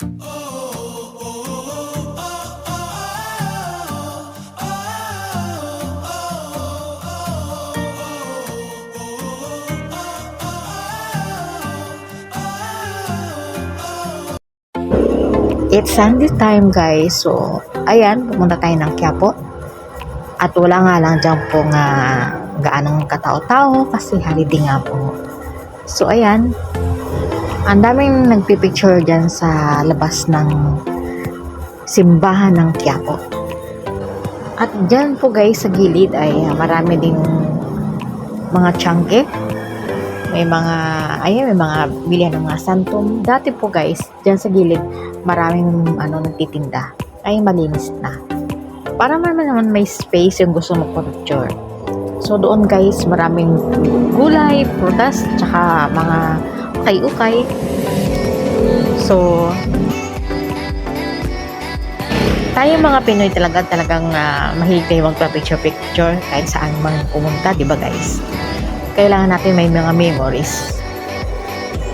It's Sunday time guys. So, ayan, pumunta tayo ng Quiapo. At wala nga lang dyan po nga gaanong katao-tao kasi holiday nga po. So, ayan. Ang daming nagpipicture dyan sa labas ng simbahan ng Quiapo. At dyan po guys sa gilid ay ah, marami ding mga tiyangge. May mga, ayan, may mga bilihan ng mga santom. Dati po guys, dyan sa gilid, maraming ano nagtitinda ay malinis na para naman naman may space yung gusto mag-picture so doon guys maraming gulay, prutas tsaka mga ukay-ukay so tayo mga Pinoy talaga talagang uh, mahilig tayo magpa-picture picture kahit saan mang pumunta di ba guys? Kailangan natin may mga memories.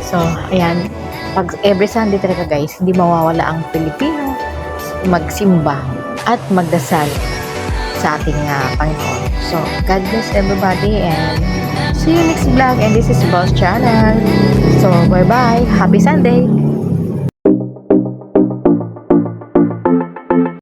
So ayan. Pag every Sunday talaga guys, hindi mawawala ang Pilipino magsimba at magdasal sa ating uh, Panginoon. So, God bless everybody and see you next vlog and this is Boss Channel. So, bye-bye. Happy Sunday!